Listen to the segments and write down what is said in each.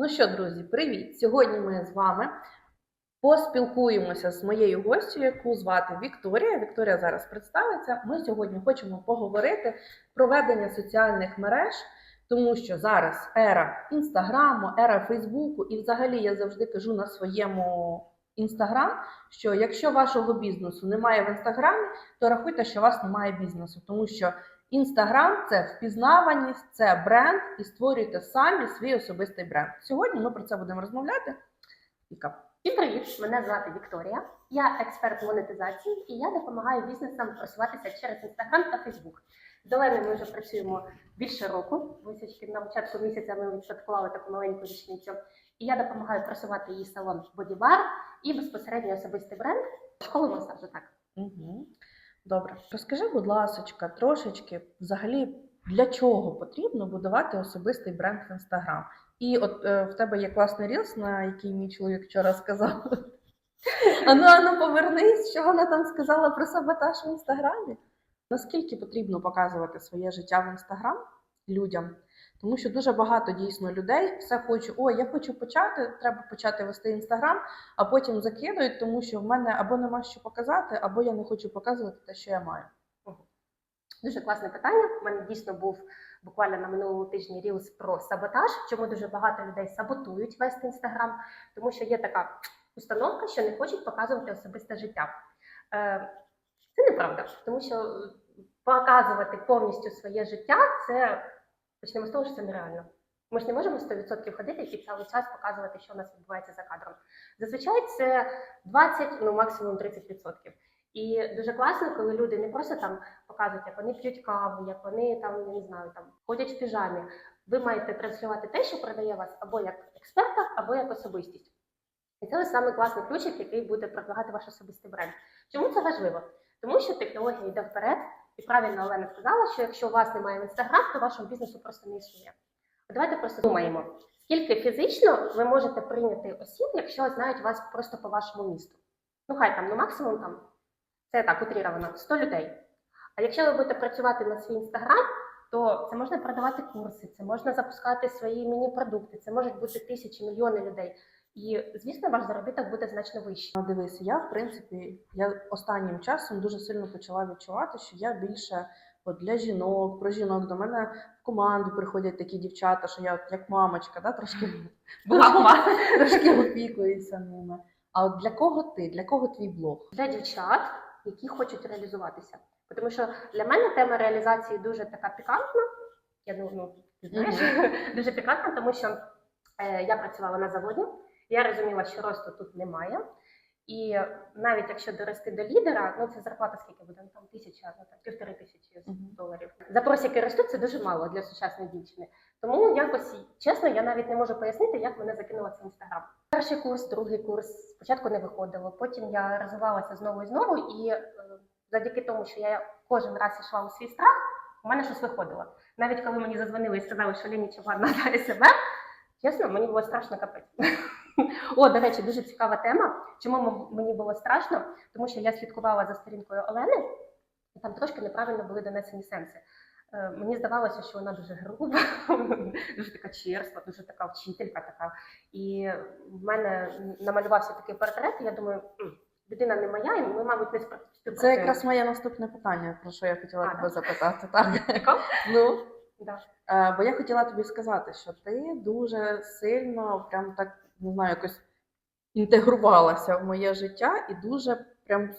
Ну що, друзі, привіт! Сьогодні ми з вами поспілкуємося з моєю гостю, яку звати Вікторія. Вікторія зараз представиться. Ми сьогодні хочемо поговорити про ведення соціальних мереж, тому що зараз ера інстаграму, ера Фейсбуку, і взагалі я завжди кажу на своєму інстаграм, що якщо вашого бізнесу немає в інстаграмі, то рахуйте, що у вас немає бізнесу, тому що Інстаграм це впізнаваність, це бренд, і створюйте самі свій особистий бренд. Сьогодні ми про це будемо розмовляти. Віка, Всім привіт! Мене звати Вікторія. Я експерт монетизації і я допомагаю бізнесам просуватися через Інстаграм та Фейсбук. З Оленою ми вже працюємо більше року. Висічки на початку місяця ми відсвяткували таку маленьку річницю. І я допомагаю просувати її салон Бодібар і безпосередньо особистий бренд школу масажу. Так угу. Добре. Розкажи, будь ласка, трошечки взагалі для чого потрібно будувати особистий бренд в Інстаграм? І от е, в тебе є класний рілс, на який мій чоловік вчора сказав. Ану, ану, повернись, що вона там сказала про саботаж в інстаграмі. Наскільки потрібно показувати своє життя в інстаграм людям? Тому що дуже багато дійсно людей все хочуть, о, я хочу почати, треба почати вести інстаграм, а потім закидують, тому що в мене або нема що показати, або я не хочу показувати те, що я маю. дуже класне питання. У мене дійсно був буквально на минулому тижні рілс про саботаж. Чому дуже багато людей саботують вести інстаграм, тому що є така установка, що не хочуть показувати особисте життя. Е, Це неправда, тому що показувати повністю своє життя це почнемо з того, що це нереально. Ми ж не можемо 100% ходити і цілий час показувати, що у нас відбувається за кадром. Зазвичай це 20, ну максимум 30%. І дуже класно, коли люди не просто там показують, як вони п'ють каву, як вони там я не знаю, там ходять в піжамі. Ви маєте транслювати те, що продає вас або як експерта, або як особистість. І це ось саме класний ключик, який буде продвигати ваш особистий бренд. Чому це важливо? Тому що технологія йде вперед, і правильно Олена сказала, що якщо у вас немає інстаграм, то вашому бізнесу просто не існує. Давайте просто думаємо, скільки фізично ви можете прийняти осіб, якщо знають вас просто по вашому місту. Ну хай там, ну максимум там, це так утріровано, 100 людей. А якщо ви будете працювати на свій інстаграм, то це можна продавати курси, це можна запускати свої міні-продукти, це можуть бути тисячі, мільйони людей. І, звісно, ваш заробіток буде значно вищий. Ну, Дивись, я в принципі, я останнім часом дуже сильно почала відчувати, що я більше от для жінок, про жінок до мене в команду приходять такі дівчата, що я от як мамочка, да, трошки Була трошки опікуюся ними. А от для кого ти? Для кого твій блог? для дівчат, які хочуть реалізуватися. Тому що для мене тема реалізації дуже така пікантна. Я ну, ну знаєш, дуже пікантна, тому що е, я працювала на заводі, я розуміла, що росту тут немає. І навіть якщо дорости до лідера, ну це зарплата скільки буде? Ну, там тисяча, ну там півтори тисячі доларів. Запрос, який ростуть, це дуже мало для сучасної дівчини. Тому якось чесно, я навіть не можу пояснити, як мене закинуло це інстаграм. Перший курс, другий курс спочатку не виходило. Потім я розвивалася знову і знову, і е, завдяки тому, що я кожен раз йшла у свій страх, у мене щось виходило. Навіть коли мені зазвонили і сказали, що Лені Чабан надає себе, чесно, мені було страшно капець. О, до речі, дуже цікава тема. Чому мені було страшно? Тому що я слідкувала за сторінкою Олени, і там трошки неправильно були донесені сенси. Е, Мені здавалося, що вона дуже груба, дуже така черства, дуже така вчителька така. І в мене намалювався такий портрет, і я думаю, людина не моя, і ми, мабуть, не співпрацюємо. Це якраз моє наступне питання, про що я хотіла А, тебе так? запитати. Так. Ну, Да. Е, Бо я хотіла тобі сказати, що ти дуже сильно, прям так не знаю, якось інтегрувалася в моє життя і дуже прям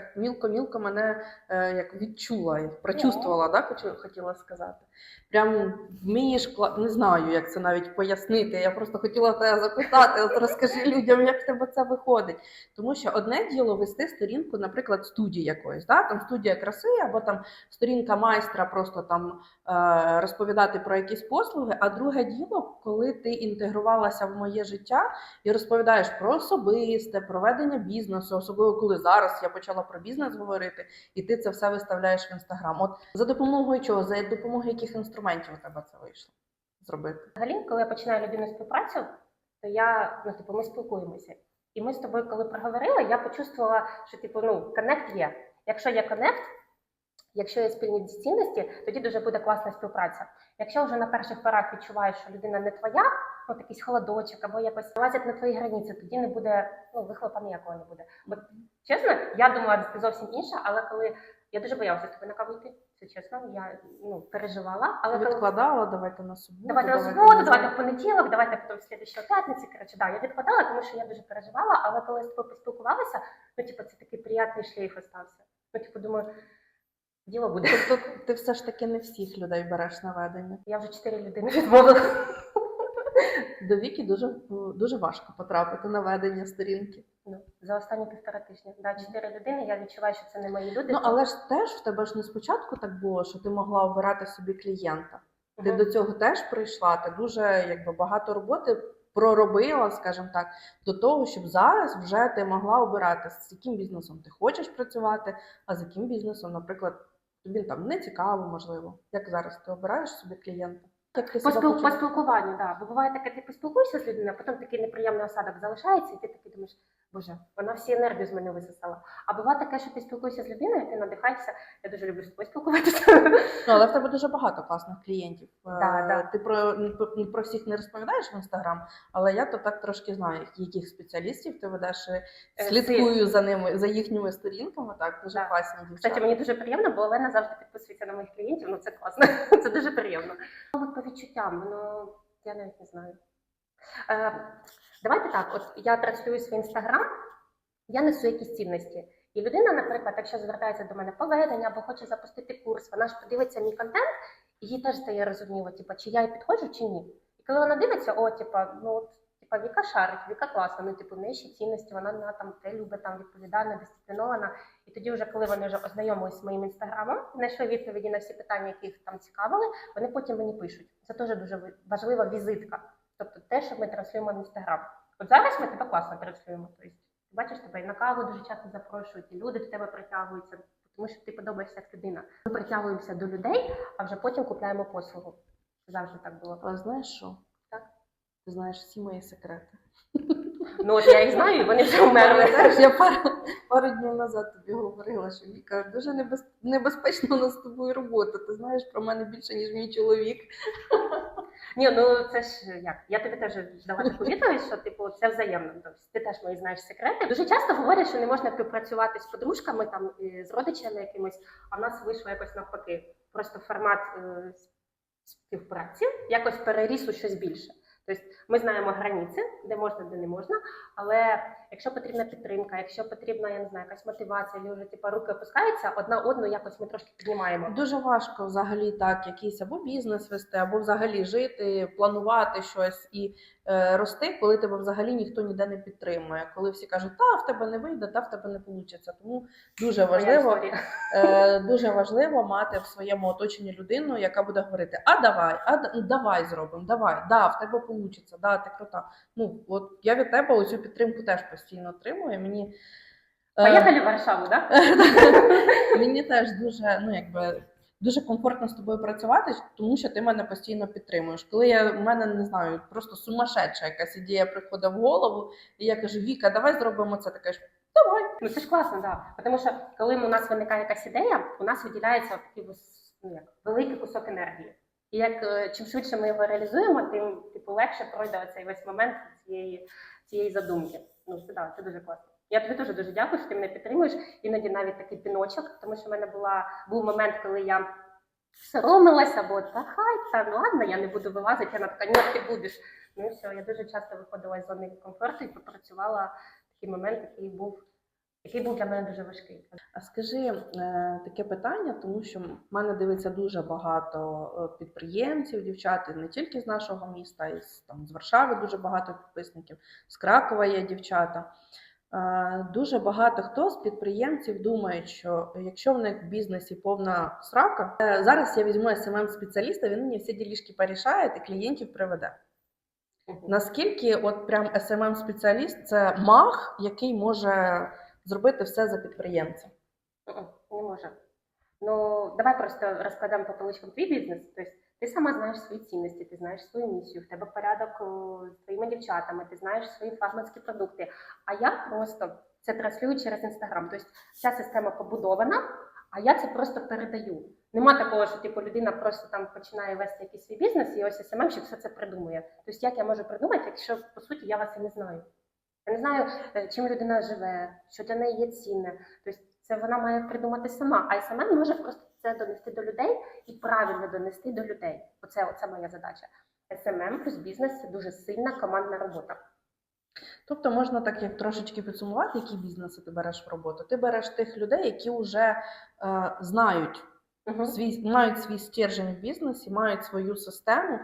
так мілко-мілко мене е, як відчула, прочувствувала, да, хотіла сказати. Прям вмієш не знаю, як це навіть пояснити. Я просто хотіла тебе запитати, от розкажи людям, як в тебе це виходить. Тому що одне діло вести сторінку, наприклад, студії якоїсь, да? там студія краси, або там сторінка майстра, просто там е, розповідати про якісь послуги. А друге діло, коли ти інтегрувалася в моє життя і розповідаєш про особисте, про ведення бізнесу, особливо коли зараз я почала про бізнес говорити, і ти це все виставляєш в інстаграм. От за допомогою чого, за допомогою яких інструментів у тебе це вийшло зробити? Взагалі, коли я починаю людину співпрацю, то я, ну, типу, ми спілкуємося. І ми з тобою, коли проговорили, я почувствувала, що типу, ну, коннект є. Якщо є коннект, якщо є спільні цінності, тоді дуже буде класна співпраця. Якщо вже на перших порах відчуваєш, що людина не твоя, от якийсь холодочок або якось лазять на твої границі, тоді не буде ну, вихлопа ніякого не буде. Бо чесно, я думала, ти зовсім інша, але коли я дуже боялася з тобою на каву йти, це чесно, я ну, переживала. Але Ти коли відкладала, давайте на суботу. Давайте на суботу, давайте в понеділок, давайте потім в слідчої п'ятниці. Коротше, да, я відкладала, тому що я дуже переживала, але коли з тобою поспілкувалася, ну, типу, це такий приятний шлейф остався. Ну, типу, думаю, діло буде. Тобто ти все ж таки не всіх людей береш на ведення. Я вже чотири людини відмовила. До віки дуже, дуже важко потрапити на ведення сторінки. Ну, за останні півтора тижня. Да, чотири людини, я відчуваю, що це не мої люди. Ну але ж теж в тебе ж не спочатку так було, що ти могла обирати собі клієнта. Ти до цього теж прийшла. Ти дуже якби багато роботи проробила, скажімо так, до того, щоб зараз вже ти могла обирати, з яким бізнесом ти хочеш працювати, а з яким бізнесом, наприклад, тобі там не цікаво, можливо. Як зараз ти обираєш собі клієнта? Ти По, спіл... по спілкуванню, да. Бо буває таке, ти поспілкуєшся з людиною, а потім такий неприємний осадок залишається, і ти такий думаєш, боже, вона всі енергію з мене висосала. А буває таке, що ти спілкуєшся з людиною, ти надихаєшся. Я дуже люблю з тобою спілкуватися. Ну, але в тебе дуже багато класних клієнтів. Е, Да, да. Ти про, про, всіх не розповідаєш в інстаграм, але я то так трошки знаю, яких спеціалістів ти ведеш. і Е, Слідкую за ними, за їхніми сторінками. Так, дуже Да. класні дівчата. Кстати, мені дуже приємно, бо Олена завжди підписується на моїх клієнтів. Ну це класно. Це дуже приємно. Мабуть, по відчуттям, ну я навіть не знаю. Давайте так: от я транслюю свій інстаграм, я несу якісь цінності. І людина, наприклад, якщо звертається до мене поведення або хоче запустити курс, вона ж подивиться мій контент, і їй теж стає розуміло, типу, чи я їй підходжу, чи ні. І коли вона дивиться, о, типа, ну от, типа, Віка шарить, Віка класна, ну типу, в неї ще цінності, вона на там те любить, там відповідальна, дисциплінована. І тоді, вже коли вони вже ознайомились з моїм інстаграмом, знайшли відповіді на всі питання, які їх там цікавили, вони потім мені пишуть. Це теж дуже важлива візитка. Тобто те, що ми транслюємо в інстаграм. От зараз ми тебе класно транслюємо. Тобто, бачиш тебе і на каву дуже часто запрошують, і люди до тебе притягуються, тому що ти подобаєшся як людина. Ми притягуємося до людей, а вже потім купляємо послугу. Завжди так було. Але знаєш що? Так. Ти знаєш всі мої секрети. Ну от я їх знаю, і вони вже вмерли. Я пару, пару днів назад тобі говорила, що Віка дуже небез, небезпечно у нас з тобою робота. Ти знаєш про мене більше, ніж мій чоловік. Ні, ну це ж як. Я тобі теж дала таку відповідь, що типу це взаємно. Тобто ти теж мої знаєш секрети. Дуже часто говорять, що не можна співпрацювати з подружками, там з родичами якимось, а в нас вийшло якось навпаки. Просто формат е, співпраці якось переріс у щось більше. Тобто ми знаємо границі, де можна, де не можна. Але якщо потрібна підтримка, якщо потрібна, я не знаю, якась мотивація, або вже типу, руки опускаються, одна одну якось ми трошки піднімаємо. Дуже важко взагалі так якийсь або бізнес вести, або взагалі жити, планувати щось і е, рости, коли тебе взагалі ніхто ніде не підтримує. Коли всі кажуть, та в тебе не вийде, та в тебе не вийде. Тому дуже важливо, е, дуже важливо мати в своєму оточенні людину, яка буде говорити: А давай, а ну, давай зробимо, давай, да, в тебе вийде, да, ти крута. Ну от я від тебе оцю підтримку теж постійно отримую. Мені е, Поїхали в Варшаву, так? Мені теж дуже, ну якби. Дуже комфортно з тобою працювати, тому що ти мене постійно підтримуєш. Коли я в мене не знаю, просто сумасшедша якась ідея приходить в голову, і я кажу: Віка, давай зробимо це. Ти кажеш, давай. Ну це ж класно, да. Тому що коли у нас виникає якась ідея, у нас виділяється такий ну, як, великий кусок енергії. І як е, чим швидше ми його реалізуємо, тим типу легше пройде оцей весь момент цієї, цієї задумки. Ну це да, це дуже класно. Я тобі дуже дуже дякую, що ти мене підтримуєш. Іноді навіть такий піночок, тому що в мене була був момент, коли я соромилася, бо та хай, та ну ладно, я не буду вилазити. на така, ні, ти будеш. Ну все, я дуже часто виходила з зони комфорту і попрацювала такий момент, який був, який був для мене дуже важкий. А скажи е, таке питання, тому що в мене дивиться дуже багато е, підприємців, дівчат не тільки з нашого міста, і з, там, з Варшави дуже багато підписників, з Кракова є дівчата. Е, Дуже багато хто з підприємців думає, що якщо в них в бізнесі повна срака, зараз я візьму смм спеціаліста, він мені всі ділішки порішає і клієнтів приведе. Наскільки от прям smm спеціаліст це маг, який може зробити все за підприємця? Не може. Ну, давай просто розкладемо по поличкам твій бізнес. Тобто ти сама знаєш свої цінності, ти знаєш свою місію, в тебе порядок з твоїми дівчатами, ти знаєш свої флагманські продукти. А я просто це транслюю через інстаграм. Тобто вся система побудована, а я це просто передаю. Нема такого, що типу людина просто там починає вести якийсь свій бізнес, і ось СММщик все це придумує. Тобто, як я можу придумати, якщо по суті я вас і не знаю. Я не знаю, е, чим людина живе, що для неї є цінне. Тобто, це вона має придумати сама. А СММ може просто це донести до людей і правильно донести до людей. Оце, оце моя задача. СММ плюс бізнес це дуже сильна командна робота. Тобто можна так як трошечки підсумувати, які бізнеси ти береш в роботу. Ти береш тих людей, які вже е, знають Угу. свій, мають свій стержень в бізнесі, мають свою систему.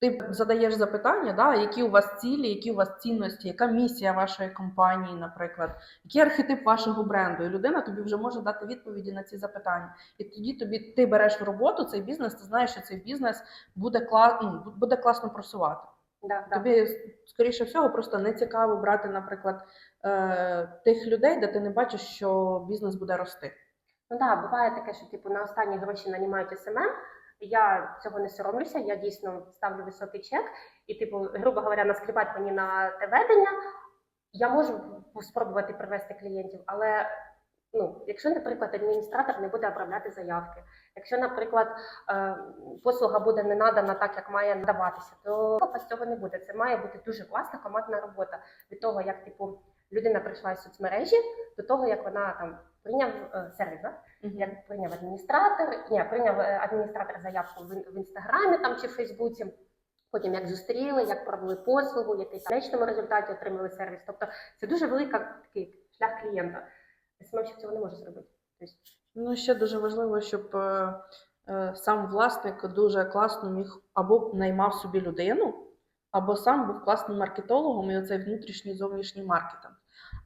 Ти задаєш запитання, да, які у вас цілі, які у вас цінності, яка місія вашої компанії, наприклад, який архетип вашого бренду. І людина тобі вже може дати відповіді на ці запитання. І тоді тобі ти береш в роботу цей бізнес, ти знаєш, що цей бізнес буде кла, ну, буде класно просувати. Да, да. Тобі, скоріше всього, просто не цікаво брати, наприклад, е, тих людей, де ти не бачиш, що бізнес буде рости. Ну так, буває таке, що типу на останні гроші нанімають СММ. Я цього не соромлюся, я дійсно ставлю високий чек, і, типу, грубо говоря, наскрібати мені на те ведення. Я можу спробувати привести клієнтів, але ну, якщо, наприклад, адміністратор не буде обробляти заявки, якщо, наприклад, е, послуга буде не надана так, як має надаватися, то з цього не буде. Це має бути дуже класна командна робота від того, як типу людина прийшла з соцмережі, до того, як вона там прийняв е, сервіс, да? як прийняв адміністратор, ні, прийняв е, адміністратор заявку в, в інстаграмі там чи в Фейсбуці. Потім як зустріли, як провели послугу, який в кінечному результаті отримали сервіс. Тобто це дуже велика такий шлях клієнта. СММщик цього не може зробити. Тобто, Ну, ще дуже важливо, щоб е, е, сам власник дуже класно міг або наймав собі людину, або сам був класним маркетологом і оцей внутрішній зовнішній маркетинг.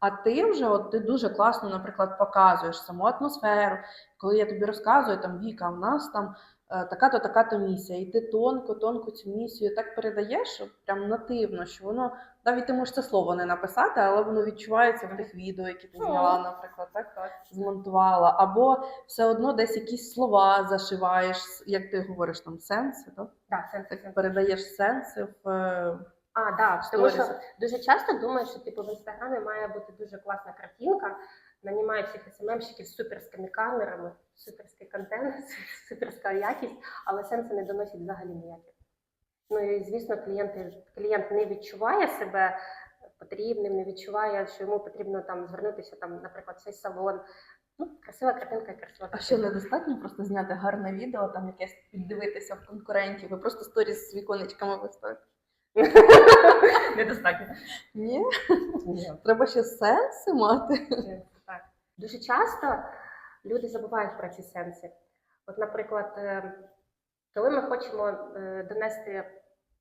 А ти вже от ти дуже класно, наприклад, показуєш саму атмосферу. Коли я тобі розказую, там Віка, у нас там е, така-то, така-то місія, і ти тонко, тонко цю місію так передаєш, прям нативно, що воно навіть ти можеш це слово не написати, але воно відчувається в тих відео, які ти зняла, наприклад, так змонтувала, або все одно десь якісь слова зашиваєш, як ти говориш там сенси, так? да, сенс, сенс. так передаєш сенси в е, А, да, тому що дуже часто думають, що типу в інстаграмі має бути дуже класна картинка. Нанімають всіх СММщиків з суперськими камерами, суперський контент, суперська якість, але сенси не доносять взагалі ніяких. Ну і звісно, клієнти, клієнт не відчуває себе потрібним, не відчуває, що йому потрібно там звернутися, там, наприклад, цей салон. Ну, красива картинка і красива А ще недостатньо просто зняти гарне відео, там якесь піддивитися в конкурентів, і просто сторіс з віконечками виставити. Недостатньо. Ні, Ні. треба ще сенси мати. Так. Дуже часто люди забувають про ці сенси. От, наприклад, е, коли ми хочемо е, донести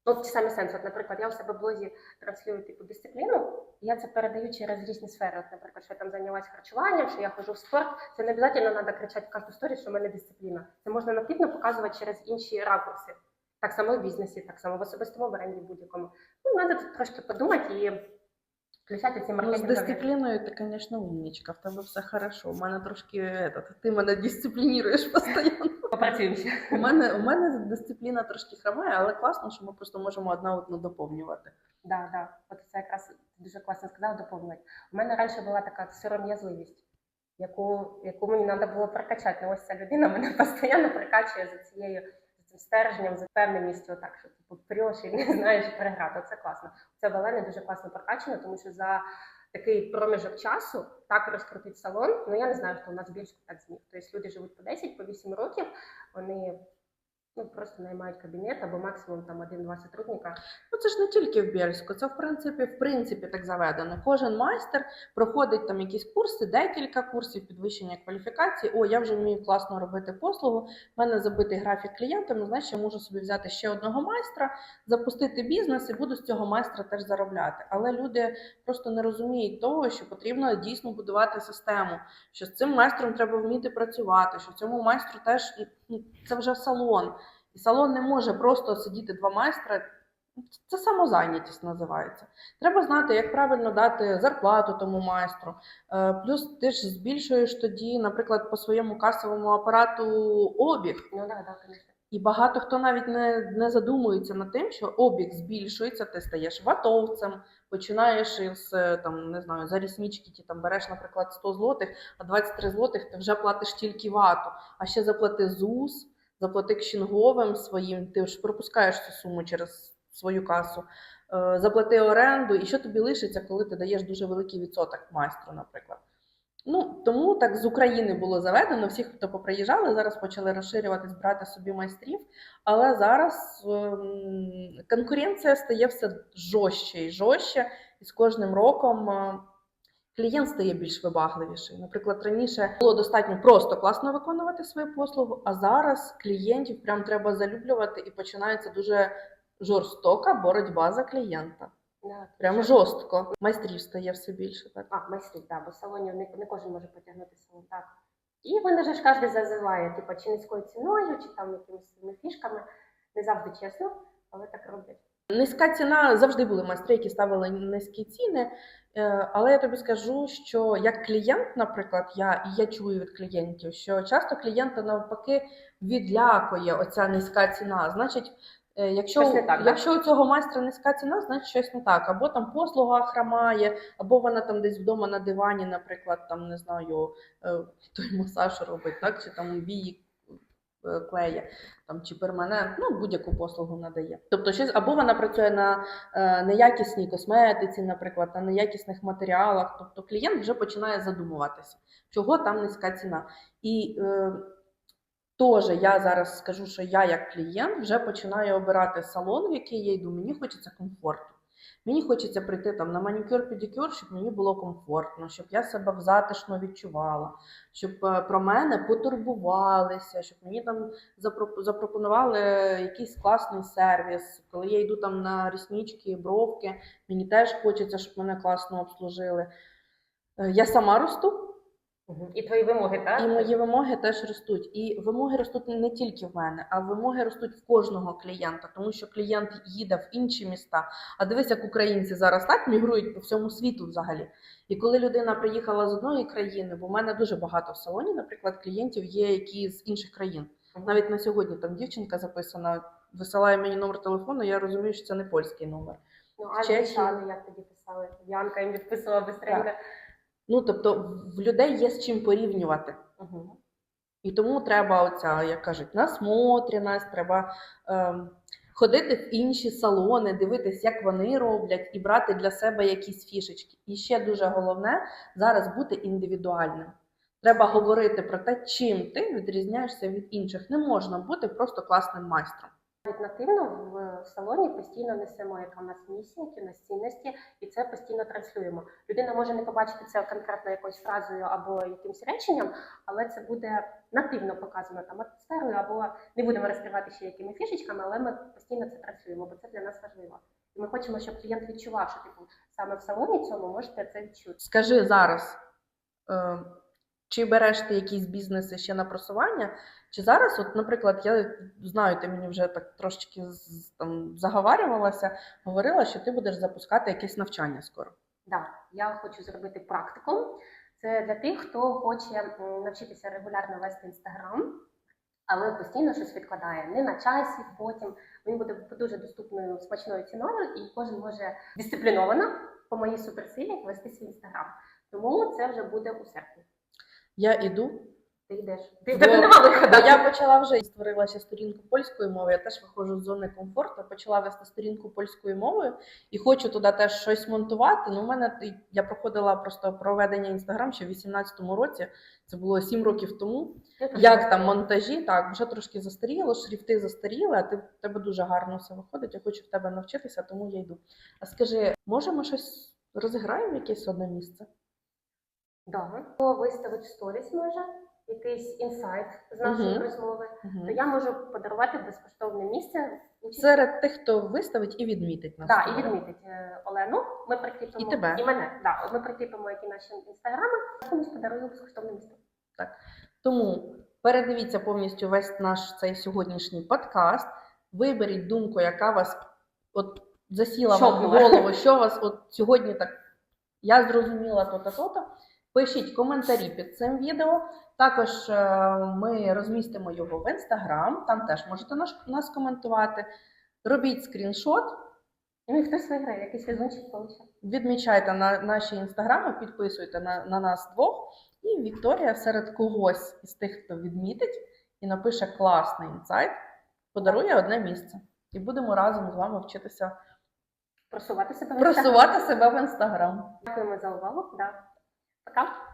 ну, ті самі сенси, от, наприклад, я у себе в блозі транслюю типу дисципліну, і я це передаю через різні сфери. От, наприклад, що я там зайнялася харчуванням, що я ходжу в спорт. Це не обов'язково треба кричати в кожну сторіс, що в мене дисципліна. Це можна нативно показувати через інші ракурси. Так само в бізнесі, так само в особистому бренді будь-якому. Ну, треба тут трошки подумати і включати ці Ну, з дисципліною ти, звісно, умнічка, в тебе все хорошо. У мене трошки этот, ти мене дисциплінуєш постійно. Попрацюємося. У мене, у мене дисципліна трошки хромає, але класно, що ми просто можемо одна одну доповнювати. Да, да. От це якраз дуже класно сказав доповнювати. У мене раніше була така сором'язливість, яку, яку мені треба було прокачати. Ну, ось ця людина мене постійно прокачує за цією цим стержнем, впевненістю, так що типу преш і не знаєш переграти. Це класно. Це валене дуже класно прокачано, тому що за такий проміжок часу так розкрутить салон. Ну я не знаю, хто у нас більше так зміг. Тобто люди живуть по 10, по 8 років, вони ну, просто наймають кабінет або максимум там один-два сотрудника. Ну це ж не тільки в Бєльську, це в принципі, в принципі так заведено. Кожен майстер проходить там якісь курси, декілька курсів підвищення кваліфікації. О, я вже вмію класно робити послугу. в мене забитий графік клієнтами. Значить, я можу собі взяти ще одного майстра, запустити бізнес і буду з цього майстра теж заробляти. Але люди просто не розуміють того, що потрібно дійсно будувати систему, що з цим майстром треба вміти працювати, що цьому майстру теж ну, це вже салон. І салон не може просто сидіти два майстра. Це самозайнятість називається. Треба знати, як правильно дати зарплату тому майстру. Е, Плюс ти ж збільшуєш тоді, наприклад, по своєму касовому апарату обіг. Ну да, да. І багато хто навіть не, не задумується над тим, що обіг збільшується, ти стаєш ватовцем, починаєш із е, там, не знаю, за ріснички, ти там береш, наприклад, 100 злотих, а 23 злотих ти вже платиш тільки вату. А ще заплати ЗУС, заплати кшінговим своїм, ти ж пропускаєш цю суму через свою касу, е, заплати оренду, і що тобі лишиться, коли ти даєш дуже великий відсоток майстру, наприклад. Ну, тому так з України було заведено. Всі, хто поприїжджали, зараз почали розширюватись, брати собі майстрів. Але зараз ем, конкуренція стає все жорстче і жорстче, і з кожним роком е, клієнт стає більш вибагливіший. Наприклад, раніше було достатньо просто класно виконувати свою послугу, а зараз клієнтів прям треба залюблювати, і починається дуже жорстока боротьба за клієнта. Да, Прям жорстко. Майстрів стає все більше. Так. А, майстрів, так, бо салонів не, не кожен може потягнути салон, так. І вони ж кожен зазиває, типу, чи низькою ціною, чи там якимись своїми фішками. Не завжди чесно, але так роблять. Низька ціна завжди були майстри, які ставили низькі ціни. Е, Але я тобі скажу, що як клієнт, наприклад, я і я чую від клієнтів, що часто клієнта навпаки відлякує оця низька ціна. Значить, якщо, Щось не так, якщо у цього майстра низька ціна, значить щось не так. Або там послуга хромає, або вона там десь вдома на дивані, наприклад, там не знаю, е, той масаж робить, так чи там вії е, клеє, там чи перманент, ну будь-яку послугу надає. Тобто, щось або вона працює на е, неякісній косметиці, наприклад, на неякісних матеріалах. Тобто клієнт вже починає задумуватися, чого там низька ціна. І е, теж я зараз скажу, що я як клієнт вже починаю обирати салон, в який я йду. Мені хочеться комфорту. Мені хочеться прийти там на манікюр педикюр щоб мені було комфортно, щоб я себе затишно відчувала, щоб е, про мене потурбувалися, щоб мені там запропонували якийсь класний сервіс. Коли я йду там на ріснички, бровки, мені теж хочеться, щоб мене класно обслужили. Е, Я сама росту, І твої вимоги, так? і мої вимоги теж ростуть. І вимоги ростуть не тільки в мене, а вимоги ростуть в кожного клієнта, тому що клієнт їде в інші міста. А дивись, як українці зараз так мігрують по всьому світу взагалі. І коли людина приїхала з одної країни, бо в мене дуже багато в салоні, наприклад, клієнтів є, які з інших країн. Навіть на сьогодні там дівчинка записана, висилає мені номер телефону, я розумію, що це не польський номер. Ну, а Чехії. як тоді писали? Янка їм відписувала бистренько. Ну тобто в людей є з чим порівнювати. Угу. І тому треба оця, як кажуть, насмотреність, треба ем, ходити в інші салони, дивитись, як вони роблять, і брати для себе якісь фішечки. І ще дуже головне зараз бути індивідуальним. Треба говорити про те, чим ти відрізняєшся від інших. Не можна бути просто класним майстром. Нативно в салоні постійно несемо, яка в нас місія, які у цінності, і це постійно транслюємо. Людина може не побачити це конкретно якоюсь фразою або якимось реченням, але це буде нативно показано там атмосферою, або не будемо розкривати ще якими фішечками, але ми постійно це транслюємо, бо це для нас важливо. І ми хочемо, щоб клієнт відчував, що типу саме в салоні цьому можете це відчути. Скажи зараз, е, чи береш ти якісь бізнеси ще на просування? Чи зараз, от, наприклад, я знаю, ти мені вже так трошечки там заговарювалася, говорила, що ти будеш запускати якесь навчання скоро. Да, я хочу зробити практикум. Це для тих, хто хоче навчитися регулярно вести інстаграм, але постійно щось відкладає. Не на часі, потім він буде дуже доступною смачною ціною, і кожен може дисципліновано по моїй суперсилі вести свій інстаграм. Тому це вже буде у серпні. Я іду. Ти йдеш. Ти в Бо- тебе нема виходу. я почала вже створила ще сторінку польської мови. Я теж виходжу з зони комфорту, почала вести сторінку польською мовою і хочу туди теж щось монтувати. Ну, у мене я проходила просто проведення інстаграм ще в 18-му році. Це було 7 років тому. Як там монтажі, так, вже трошки застаріло, шрифти застаріли, а ти в тебе дуже гарно все виходить. Я хочу в тебе навчитися, тому я йду. А скажи, може ми щось розіграємо якесь одне місце? Да. Хто виставить в сторіс може якийсь інсайт з нашої Мгм. розмови, Мгм. то я можу подарувати безкоштовне місце. участь Серед тих, хто виставить і відмітить нас. Так, і відмітить е, Олену. Ми прикріпимо І тебе. і мене. Да, ми прикріпимо які наші інстаграми, комусь подарую безкоштовне місто. Тому передивіться повністю весь наш цей сьогоднішній подкаст. Виберіть думку, яка вас от засіла вам в голову, що вас от сьогодні так. Я зрозуміла то-то, то-то. Пишіть коментарі під цим відео. Також е, ми розмістимо його в інстаграм, там теж можете наш, нас коментувати. Робіть скріншот, і хтось виграє, якийсь везунчик получив. відмічайте на наші інстаграми, підписуйте на, на нас двох. І Вікторія серед когось із тих, хто відмітить і напише класний інсайт, подарує одне місце. І будемо разом з вами вчитися Просувати себе в просувати себе в інстаграм. Дякуємо за увагу. Да. tá?